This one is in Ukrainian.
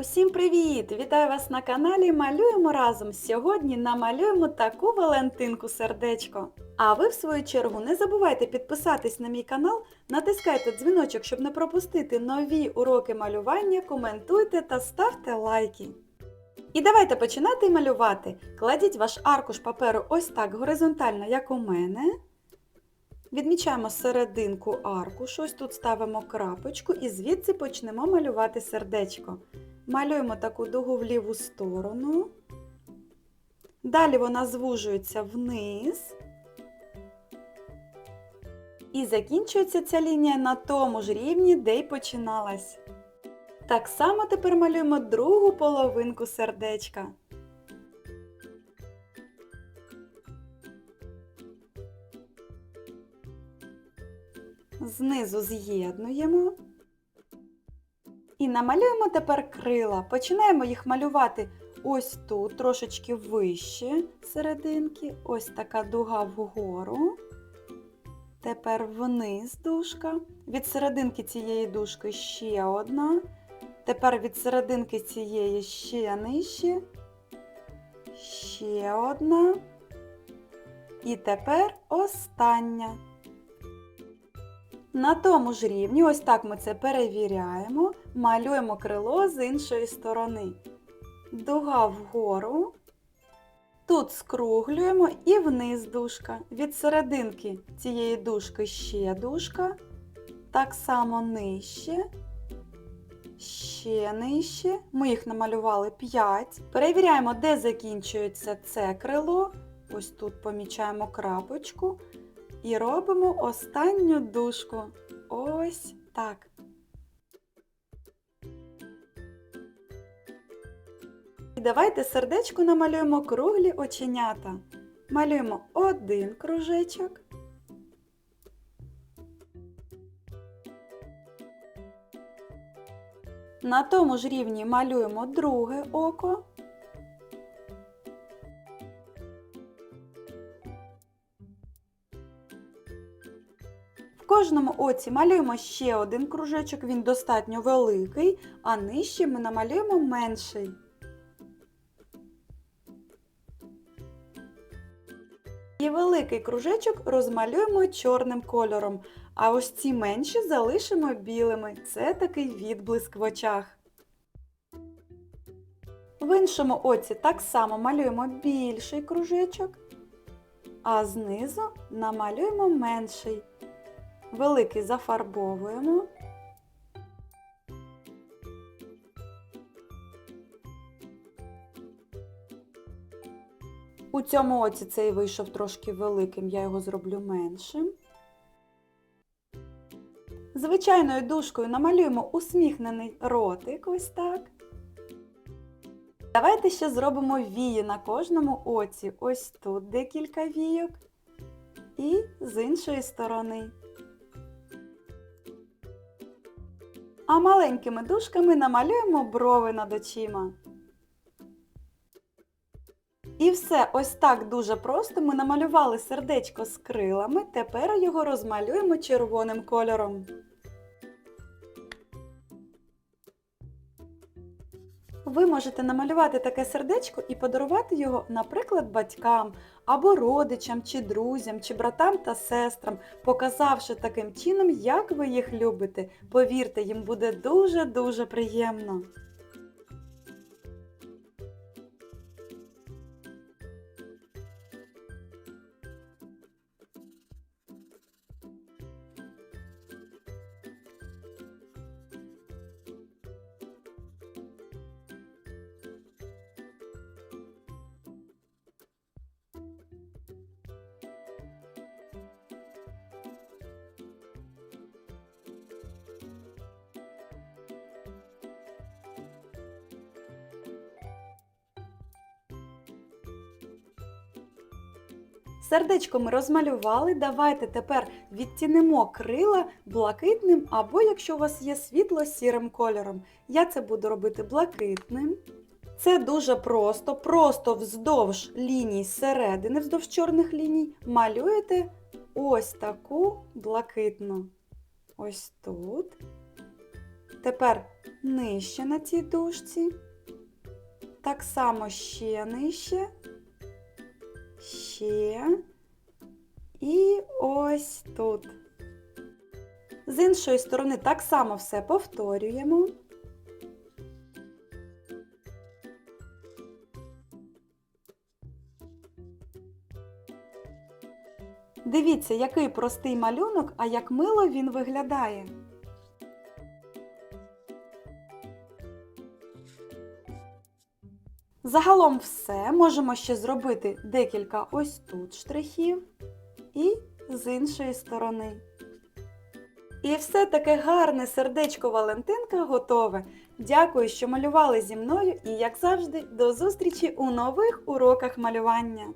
Усім привіт! Вітаю вас на каналі Малюємо разом. Сьогодні намалюємо таку Валентинку сердечко. А ви, в свою чергу, не забувайте підписатись на мій канал, натискайте дзвіночок, щоб не пропустити нові уроки малювання, коментуйте та ставте лайки. І давайте починати малювати. Кладіть ваш аркуш паперу ось так горизонтально, як у мене. Відмічаємо серединку аркушу, ось тут ставимо крапочку і звідси почнемо малювати сердечко. Малюємо таку дугу в ліву сторону. Далі вона звужується вниз. І закінчується ця лінія на тому ж рівні, де й починалась. Так само тепер малюємо другу половинку сердечка. Знизу з'єднуємо. Намалюємо тепер крила. Починаємо їх малювати ось тут, трошечки вище серединки. Ось така дуга вгору. Тепер вниз дужка. Від серединки цієї дужки ще одна. Тепер від серединки цієї ще нижче. Ще одна. І тепер остання. На тому ж рівні, ось так ми це перевіряємо, малюємо крило з іншої сторони. Дуга вгору. Тут скруглюємо і вниз дужка. Від серединки цієї дужки ще дужка. Так само нижче. Ще нижче. Ми їх намалювали 5. Перевіряємо, де закінчується це крило. Ось тут помічаємо крапочку. І робимо останню дужку. Ось так. І давайте сердечку намалюємо круглі оченята. Малюємо один кружечок. На тому ж рівні малюємо друге око. Кожному оці малюємо ще один кружечок, він достатньо великий, а нижче ми намалюємо менший. І великий кружечок розмалюємо чорним кольором, а ось ці менші залишимо білими. Це такий відблиск в очах. В іншому оці так само малюємо більший кружечок, а знизу намалюємо менший. Великий зафарбовуємо. У цьому оці цей вийшов трошки великим, я його зроблю меншим. Звичайною дужкою намалюємо усміхнений ротик, ось так. Давайте ще зробимо вії на кожному оці. Ось тут декілька війок. І з іншої сторони. А маленькими дужками намалюємо брови над очима. І все, ось так дуже просто ми намалювали сердечко з крилами, тепер його розмалюємо червоним кольором. Ви можете намалювати таке сердечко і подарувати його, наприклад, батькам або родичам, чи друзям, чи братам та сестрам, показавши таким чином, як ви їх любите. Повірте, їм буде дуже-дуже приємно. Сердечко ми розмалювали. Давайте тепер відтінемо крила блакитним або, якщо у вас є світло сірим кольором. Я це буду робити блакитним. Це дуже просто, просто вздовж ліній середини, вздовж чорних ліній, малюєте ось таку блакитну. Ось тут. Тепер нижче на цій дужці. Так само ще нижче. Ще. І ось тут. З іншої сторони так само все повторюємо. Дивіться, який простий малюнок, а як мило він виглядає. Загалом все. Можемо ще зробити декілька ось тут штрихів і з іншої сторони. І все таке гарне сердечко Валентинка готове. Дякую, що малювали зі мною і, як завжди, до зустрічі у нових уроках малювання.